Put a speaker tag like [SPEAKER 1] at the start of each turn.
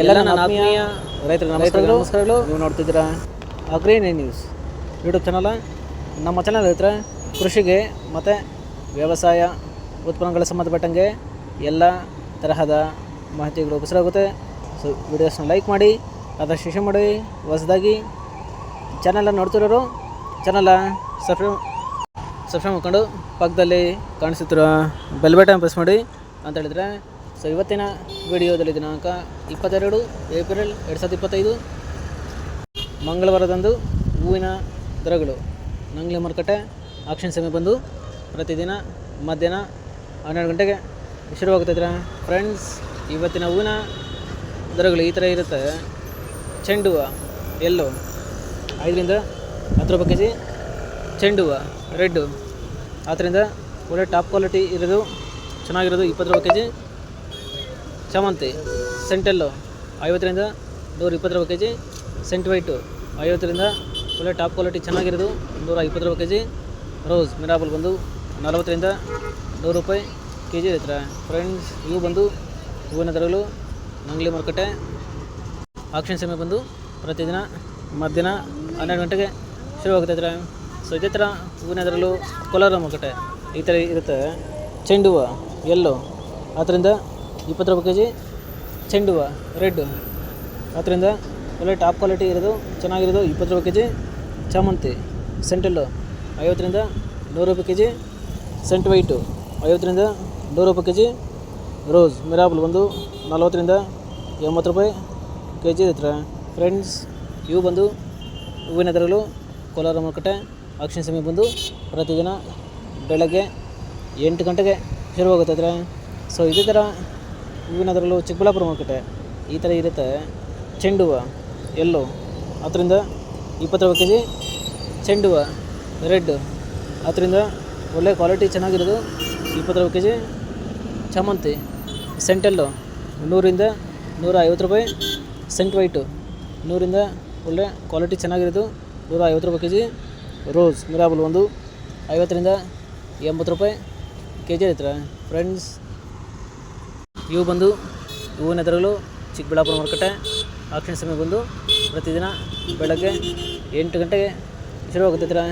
[SPEAKER 1] ಎಲ್ಲ ನನ್ನ ಆತ್ಮೀಯ ರೈತರ ನಮಸ್ಕಾರಗಳು. ನೀವು ನೋಡ್ತಿದ್ದೀರಾ ಅಗ್ರೇನ್ ನ್ಯೂಸ್ ಯೂಟ್ಯೂಬ್ ಚಾನಲ. ನಮ್ಮ ಚಾನಲ್ ರೈತರ ಕೃಷಿಗೆ ಮತ್ತು ವ್ಯವಸಾಯ ಉತ್ಪನ್ನಗಳ ಸಂಬಂಧಪಟ್ಟಂಗೆ ಎಲ್ಲ ತರಹದ ಮಾಹಿತಿಗಳು ಉಪಸರಾಗುತ್ತೆ. ಸೊ ವಿಡಿಯೋಸ್ನ ಲೈಕ್ ಮಾಡಿ ಅದರ ಶಿಕ್ಷಣ ಮಾಡಿ ಹೊಸದಾಗಿ ಚಾನಲ ನೋಡ್ತಿರೋರು ಚಾನಲ ಸಬ್ಸ್ಕ್ರೈಬ್ ಸಬ್ಸ್ಕ್ರೈಬ್ ಮಾಡ್ಕೊಂಡು ಪಕ್ಕದಲ್ಲಿ ಕಾಣಿಸುತ್ತಿರೋ ಬೆಲ್ ಬಟನ್ ಪ್ರೆಸ್ ಮಾಡಿ ಅಂತ ಹೇಳಿದ್ರೆ ಸೊ ಇವತ್ತಿನ ವಿಡಿಯೋದಲ್ಲಿ ದಿನಾಂಕ ಇಪ್ಪತ್ತೆರಡು ಏಪ್ರಿಲ್ ಎರಡು ಸಾವಿರದ ಇಪ್ಪತ್ತೈದು. ಮಂಗಳವಾರದಂದು ಹೂವಿನ ದರಗಳು ನಂಗ್ಲಿ ಮಾರುಕಟ್ಟೆ ಆಕ್ಷನ್ ಸಮಯ ಬಂದು ಪ್ರತಿದಿನ ಮಧ್ಯಾಹ್ನ ಹನ್ನೆರಡು ಗಂಟೆಗೆ ಶುರುವಾಗುತ್ತಿದ್ರೆ ಫ್ರೆಂಡ್ಸ್ ಇವತ್ತಿನ ಹೂವಿನ ದರಗಳು ಈ ಥರ ಇರುತ್ತೆ. ಚೆಂಡು ಹೂವು ಎಲ್ಲೋ ಐದರಿಂದ ಹತ್ತು ರೂಪಾಯಿ ಕೆ ಜಿ ಚೆಂಡು ಹೂವು ರೆಡ್ಡು ಆದ್ದರಿಂದ ಒಳ್ಳೆ ಟಾಪ್ ಕ್ವಾಲಿಟಿ ಇರೋದು, ಚೆನ್ನಾಗಿರೋದು ಇಪ್ಪತ್ತು ರೂಪಾಯಿ ಕೆ ಜಿ ಚಾಮಂತಿ, ಸೆಂಟೆಲ್ಲು, ಐವತ್ತರಿಂದ ನೂರ ಇಪ್ಪತ್ತು ರೂಪಾಯಿ ಕೆ ಜಿ ಸೆಂಟ್ ವೈಟು, ಐವತ್ತರಿಂದ ಒಳ್ಳೆ ಟಾಪ್ ಕ್ವಾಲಿಟಿ ಚೆನ್ನಾಗಿರೋದು, ನೂರ ಇಪ್ಪತ್ತು ರೂಪಾಯಿ ಕೆ ಜಿ ರೋಸ್, ಮಿರಾಬಲ್ ಬಂದು ನಲವತ್ತರಿಂದ ನೂರು ರೂಪಾಯಿ ಕೆ ಜಿ ಇರ್ತಾರೆ ಫ್ರೆಂಡ್ಸ್, ಇವು ಬಂದು ಹೂವಿನ ದರಗಳು ನಂಗ್ಲಿ ಮಾರುಕಟ್ಟೆ, ಆಕ್ಷನ್ ಸಮಯ ಬಂದು ಪ್ರತಿದಿನ ಮಧ್ಯಾಹ್ನ ಹನ್ನೆರಡು ಗಂಟೆಗೆ ಶುರುವಾಗುತ್ತಿದ್ರೆ ಸೊ ಇದೇ ಥರ ಹೂವಿನ ದರಗಳು ಕೋಲಾರ ಮಾರುಕಟ್ಟೆ ಈ ಥರ ಇರುತ್ತೆ. ಚೆಂಡು ಹೂವು, ಎಲ್ಲೋ, ಅದರಿಂದ ಇಪ್ಪತ್ತು ರೂಪಾಯಿ ಕೆ ಜಿ ಚೆಂಡು ಹೂವು ರೆಡ್ಡು ಅದರಿಂದ ಒಳ್ಳೆ ಟಾಪ್ ಕ್ವಾಲಿಟಿ ಇರೋದು, ಚೆನ್ನಾಗಿರೋದು ಇಪ್ಪತ್ತು ರೂಪಾಯಿ ಕೆ ಜಿ ಚಾಮಂತಿ, ಸೆಂಟಲ್ಲು. ಐವತ್ತರಿಂದ ನೂರು ರೂಪಾಯಿ ಕೆ ಜಿ ಸೆಂಟ್ ವೈಟು. ಐವತ್ತರಿಂದ ನೂರು ರೂಪಾಯಿ ಕೆ ಜಿ ರೋಸ್. ಮಿರಾಬಲ್ ಬಂದು ನಲ್ವತ್ತರಿಂದ ಎಂಬತ್ತು ರೂಪಾಯಿ ಕೆ ಜಿ ಇರ್ತಾರೆ ಫ್ರೆಂಡ್ಸ್, ಇವು ಬಂದು ಹೂವಿನ ದರಗಳು ಕೋಲಾರ ಮಾರುಕಟ್ಟೆ, ಆಕ್ಷನ್ ಸಮಯ ಬಂದು ಪ್ರತಿದಿನ ಬೆಳಗ್ಗೆ ಎಂಟು ಗಂಟೆಗೆ ಶುರುವಾಗುತ್ತದೆ ಸೊ ಇದೇ ಥರ ಹೂವಿನ ಅದರಲ್ಲೂ ಚಿಕ್ಕಬಳ್ಳಾಪುರ ಮಾರುಕಟ್ಟೆ ಈ ಥರ ಇರುತ್ತೆ. ಚೆಂಡು ಹೂವು ಎಲ್ಲೋ ಅದರಿಂದ ಇಪ್ಪತ್ತು ರೂಪಾಯಿ ಕೆ ಜಿ ಚೆಂಡು ಹೂವು ರೆಡ್ ಅದರಿಂದ ಒಳ್ಳೆ ಕ್ವಾಲಿಟಿ ಚೆನ್ನಾಗಿರೋದು ಇಪ್ಪತ್ತು ರೂಪಾಯಿ ಕೆ ಜಿ ಚಾಮಂತಿ. ಸೆಂಟೆಲ್ಲು ನೂರಿಂದ ನೂರ ಐವತ್ತು ರೂಪಾಯಿ ಸೆಂಟ್ ವೈಟು ನೂರಿಂದ ಒಳ್ಳೆ ಕ್ವಾಲಿಟಿ ಚೆನ್ನಾಗಿರೋದು ನೂರ ಐವತ್ತು ರೂಪಾಯಿ ಕೆ ಜಿ ರೋಸ್ ಮಿರಾಬಲ್ ಒಂದು, ಐವತ್ತರಿಂದ ಎಂಬತ್ತು ರೂಪಾಯಿ ಕೆ ಜಿ ಐತ್ರ? ಫ್ರೆಂಡ್ಸ್ ಇವು ಬಂದು ಹೂವಿನ ದರಗಳು ಚಿಕ್ಕಬಳ್ಳಾಪುರ ಮಾರುಕಟ್ಟೆ ಆಕ್ಷನ್ ಸಮಯ ಬಂದು ಪ್ರತಿದಿನ ಬೆಳಗ್ಗೆ ಎಂಟು ಗಂಟೆಗೆ ಶುರುವಾಗುತ್ತಿದ್ರೆ